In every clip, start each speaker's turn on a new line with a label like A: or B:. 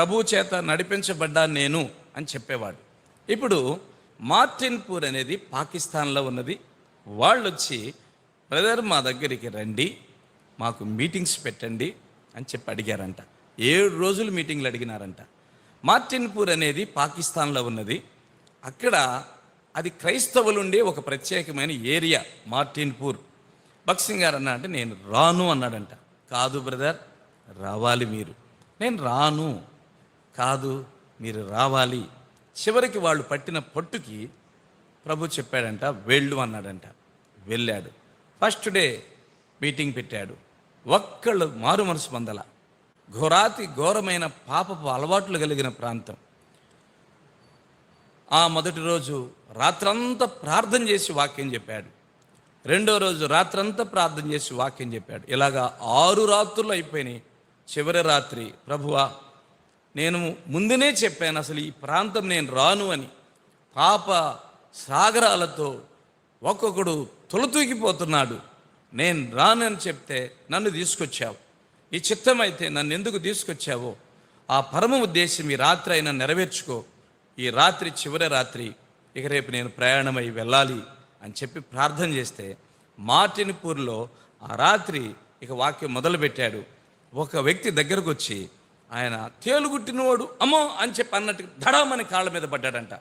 A: ప్రభు చేత నడిపించబడ్డా నేను అని చెప్పేవాడు. ఇప్పుడు మార్టిన్పూర్ అనేది పాకిస్తాన్లో ఉన్నది. వాళ్ళు వచ్చి బ్రదర్ మా దగ్గరికి రండి. మాకు మీటింగ్స్ పెట్టండి అని చెప్పి అడిగారంట. ఏడు రోజులు మీటింగ్లు అడిగినారంట. మార్టిన్పూర్ అనేది పాకిస్తాన్లో ఉన్నది. అక్కడ అది క్రైస్తవులుండే ఒక ప్రత్యేకమైన ఏరియా మార్టిన్పూర్. బక్సింగ్ గారు అన్నా అంటే నేను రాను అన్నాడంట. కాదు బ్రదర్ రావాలి మీరు. నేను రాను. కాదు మీరు రావాలి. చివరికి వాళ్ళు పట్టిన పట్టుకి ప్రభు చెప్పాడంట వెళ్ళు అన్నాడంట. వెళ్ళాడు. ఫస్ట్ డే మీటింగ్ పెట్టాడు. ఒక్కళ్ళు మారు మనసు పొందల. ఘోరాతి ఘోరమైన పాపపు అలవాట్లు కలిగిన ప్రాంతం. ఆ మొదటి రోజు రాత్రంతా ప్రార్థన చేసి వాక్యం చెప్పాడు. రెండో రోజు రాత్రంతా ప్రార్థన చేసి వాక్యం చెప్పాడు. ఇలాగా ఆరు రాత్రులు అయిపోయినాయి. చివరి రాత్రి ప్రభువా నేను ముందునే చెప్పాను అసలు ఈ ప్రాంతం నేను రాను అని. పాప సాగరాలతో ఒక్కొక్కడు తొలతూగిపోతున్నాడు నేను రానని చెప్తే నన్ను తీసుకొచ్చావు. ఈ చిత్తమైతే నన్ను ఎందుకు తీసుకొచ్చావో? ఆ పరమ ఉద్దేశం ఈ రాత్రి అయినా నెరవేర్చుకో. ఈ రాత్రి చివరి రాత్రి. ఇక రేపు నేను ప్రయాణమై వెళ్ళాలి అని చెప్పి ప్రార్థన చేస్తే మార్టిన్పూర్లో ఆ రాత్రి ఇక వాక్యం మొదలుపెట్టాడు. ఒక వ్యక్తి దగ్గరకు వచ్చి ఆయన తేలుగుట్టినవాడు అమ్మో అని చెప్పి అన్నట్టు దడామని కాళ్ళ మీద పడ్డాడంట.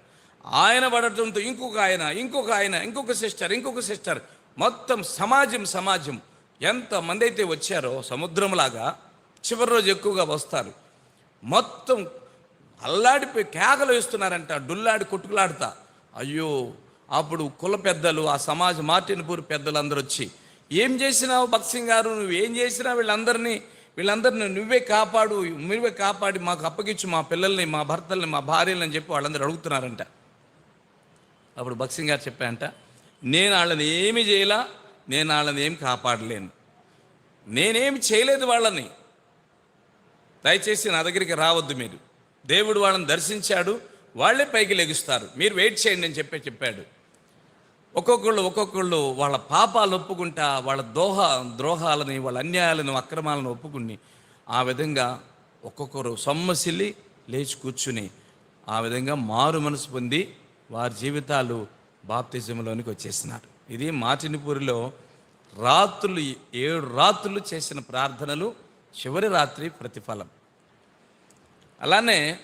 A: ఆయన పడటంతో ఇంకొక ఆయన ఇంకొక ఆయన ఇంకొక సిస్టర్ ఇంకొక సిస్టర్. మొత్తం సమాజం సమాజం ఎంతమంది అయితే వచ్చారో సముద్రంలాగా చివరి రోజు ఎక్కువగా వస్తారు. మొత్తం అల్లాడిపోయి కేకలు వేస్తున్నారంట డుల్లాడి కొట్టుకులాడుతా. అయ్యో అప్పుడు కుల పెద్దలు ఆ సమాజ మార్టిన్పూర్ పెద్దలు అందరూ వచ్చి ఏం చేసినావు భక్సింగ్ గారు? నువ్వు ఏం చేసినా వీళ్ళందరినీ? వీళ్ళందరినీ నువ్వే కాపాడు నువ్వే కాపాడి మాకు అప్పగించు మా పిల్లల్ని మా భర్తల్ని మా భార్యలని అని చెప్పి వాళ్ళందరూ అడుగుతున్నారంట. అప్పుడు భక్సింగ్ గారు చెప్పాయంట నేను వాళ్ళని ఏమి చేయలా నేను వాళ్ళని ఏమి కాపాడలేను. నేనేమి చేయలేదు వాళ్ళని. దయచేసి నా దగ్గరికి రావద్దు మీరు. దేవుడు వాళ్ళని దర్శించాడు వాళ్ళే పైకి లెగుస్తారు. మీరు వెయిట్ చేయండి అని చెప్పే చెప్పాడు. ఒక్కొక్కళ్ళు ఒక్కొక్కళ్ళు వాళ్ళ పాపాలు ఒప్పుకుంటా వాళ్ళ దోహ ద్రోహాలని వాళ్ళ అన్యాయాలను అక్రమాలను ఒప్పుకుని ఆ విధంగా ఒక్కొక్కరు సొమ్మసిల్లి లేచి కూర్చుని ఆ విధంగా మారు మనసు పొంది వారి జీవితాలు బాప్తిజంలోనికి వచ్చేసినారు. ఇది మాటినిపూరిలో రాత్రులు ఏడు రాత్రులు చేసిన ప్రార్థనలు చివరి రాత్రి ప్రతిఫలం. అలానే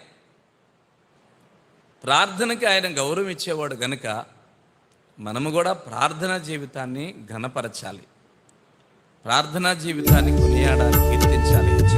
A: ప్రార్థనకి ఆయన గౌరవం ఇచ్చేవాడు గనుక మనము కూడా ప్రార్థనా జీవితాన్ని ఘనపరచాలి. ప్రార్థనా జీవితాన్ని కొనియాడాలి కీర్తించాలి.